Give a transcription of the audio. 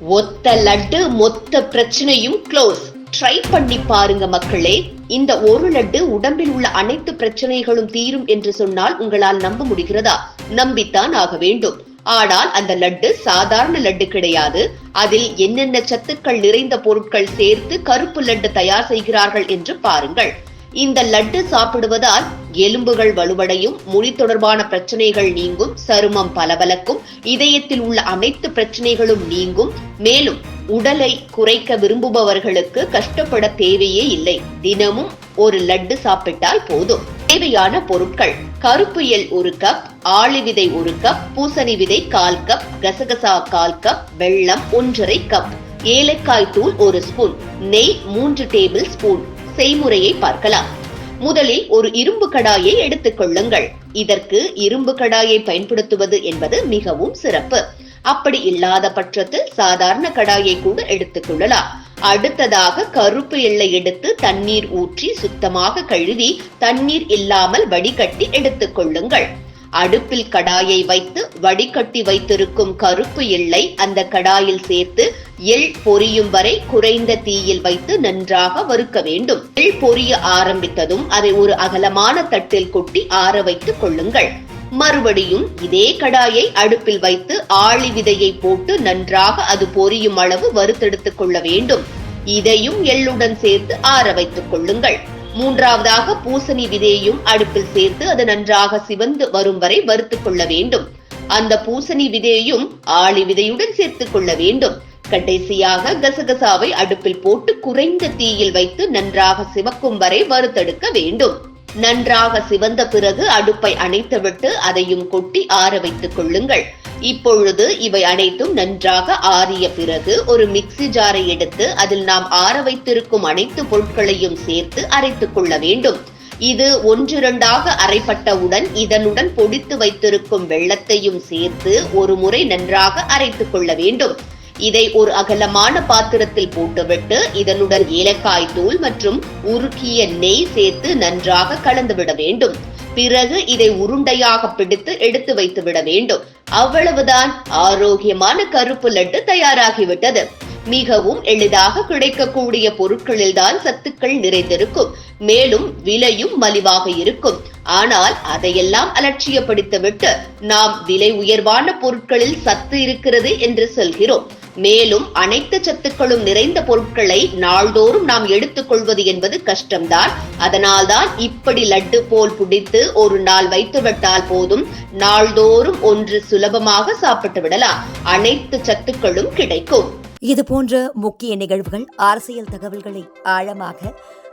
ஒத்த லட்டு மொத்த பிரச்சனையும் க்ளோஸ் ட்ரை பண்ணி பாருங்க மக்களே. இந்த ஒரு லட்டு உடம்பில் உள்ள அனைத்து பிரச்சனைகளும் தீரும் என்று சொன்னால் உங்களால் நம்ப முடிகிறதா? நம்பித்தான் ஆக வேண்டும். ஆனால் அந்த லட்டு சாதாரண லட்டு கிடையாது. அதில் என்னென்ன சத்துக்கள் நிறைந்த பொருட்கள் சேர்த்து கருப்பு லட்டு தயார் செய்கிறார்கள் என்று பாருங்கள். இந்த லட்டு சாப்பிடுவதால் எலும்புகள் வலுவடையும் முடி தொடர்பான பிரச்சனைகள் நீங்கும் சருமம் பளபளக்கும் இதயத்தில் உள்ள அனைத்து பிரச்சனைகளும் நீங்கும். மேலும் உடலை குறைக்க விரும்புபவர்களுக்கு கஷ்டப்பட தேவையே இல்லை. தினமும் ஒரு லட்டு சாப்பிட்டால் போதும். தேவையான பொருட்கள். கருப்பு எல் ஒரு கப் ஆளி விதை ஒரு கப் பூசணி விதை கால் கப் கசகசா கால் கப் வெள்ளம் ஒன்றரை கப் ஏலக்காய் தூள் ஒரு ஸ்பூன் நெய் மூன்று டேபிள் ஸ்பூன். செய்முறையை பார்க்கலாம். முதலில் ஒரு இரும்பு கடாயை எடுத்துக் கொள்ளுங்கள். இதற்கு இரும்பு கடாயை பயன்படுத்துவது என்பது மிகவும் சிறப்பு. அப்படி இல்லாத பட்சத்தில் சாதாரண கடாயை கூட எடுத்துக் கொள்ளலாம். அடுத்ததாக கருப்பு எல்லை எடுத்து தண்ணீர் ஊற்றி சுத்தமாக கழுவி தண்ணீர் இல்லாமல் வடிகட்டி எடுத்துக் கொள்ளுங்கள். அடுப்பில் கடாயை வைத்து வடிகட்டி வைத்திருக்கும் கருப்பு எள்ளை அந்த கடாயில் சேர்த்து எள் பொரியும் வரை குறைந்த தீயில் வைத்து நன்றாக வறுக்க வேண்டும். எள் பொரிய ஆரம்பித்ததும் அதை ஒரு அகலமான தட்டில் கொட்டி ஆற வைத்துக் கொள்ளுங்கள். மறுபடியும் இதே கடாயை அடுப்பில் வைத்து ஆளி விதையை போட்டு நன்றாக அது பொரியும் அளவு வறுத்தெடுத்துக் கொள்ள வேண்டும். இதையும் எள்ளுடன் சேர்த்து ஆற வைத்துக் கொள்ளுங்கள். மூன்றாவதாக பூசணி விதையையும் அடுப்பில் சேர்த்து அது நன்றாக சிவந்து வரும் வரை வறுத்துக் கொள்ள வேண்டும். அந்த பூசணி விதையையும் ஆளி விதையுடன் சேர்த்துக் கொள்ள வேண்டும். கடைசியாக கசகசாவை அடுப்பில் போட்டு குறைந்த தீயில் வைத்து நன்றாக சிவக்கும் வரை வறுத்தெடுக்க வேண்டும். நன்றாக சிவந்த பிறகு அடுப்பை அணைத்துவிட்டு அதையும் கொட்டி ஆற வைத்துக் கொள்ளுங்கள். இப்பொழுது இவை அனைத்தும் நன்றாக ஆறிய பிறகு ஒரு மிக்ஸி ஜாரை எடுத்து அதில் நாம் ஆற வைத்திருக்கும் அனைத்து பொருட்களையும் சேர்த்து அரைத்துக் கொள்ள வேண்டும். இது ஒன்றிரண்டாக அரைப்பட்டவுடன் இதனுடன் பொடித்து வைத்திருக்கும் வெள்ளத்தையும் சேர்த்து ஒரு முறை நன்றாக அரைத்துக் கொள்ள வேண்டும். இதை ஒரு அகலமான பாத்திரத்தில் போட்டுவிட்டு இதனுடன் ஏலக்காய் தூள் மற்றும் உருக்கிய நெய் சேர்த்து நன்றாக கலந்துவிட வேண்டும். பிறகு இதை உருண்டையாக பிடித்து எடுத்து வைத்து விட வேண்டும். அவ்வளவுதான் ஆரோக்கியமான கருப்பு லட்டு தயாராகிவிட்டது. மிகவும் எளிதாக கிடைக்கக்கூடிய பொருட்களில்தான் சத்துக்கள் நிறைந்திருக்கும். மேலும் விலையும் மலிவாக இருக்கும். ஆனால் அதையெல்லாம் அலட்சியப்படுத்திவிட்டு நாம் விலை உயர்வான பொருட்களில் சத்து இருக்கிறது என்று சொல்கிறோம். மேலும் அனைத்து சத்துக்களும் நிறைந்த பொருட்களை நாள்தோறும் நாம் எடுத்துக்கொள்வது என்பது கஷ்டம்தான். அதனால்தான் இப்படி லட்டு போல் பிடித்து ஒரு நாள் வைத்துவிட்டால் போதும். நாள்தோறும் ஒன்று சுலபமாக சாப்பிட்டு விடலாம். அனைத்து சத்துக்களும் கிடைக்கும். இது போன்ற முக்கிய நிகழ்வுகள் அரசியல் தகவல்களை ஆழமாக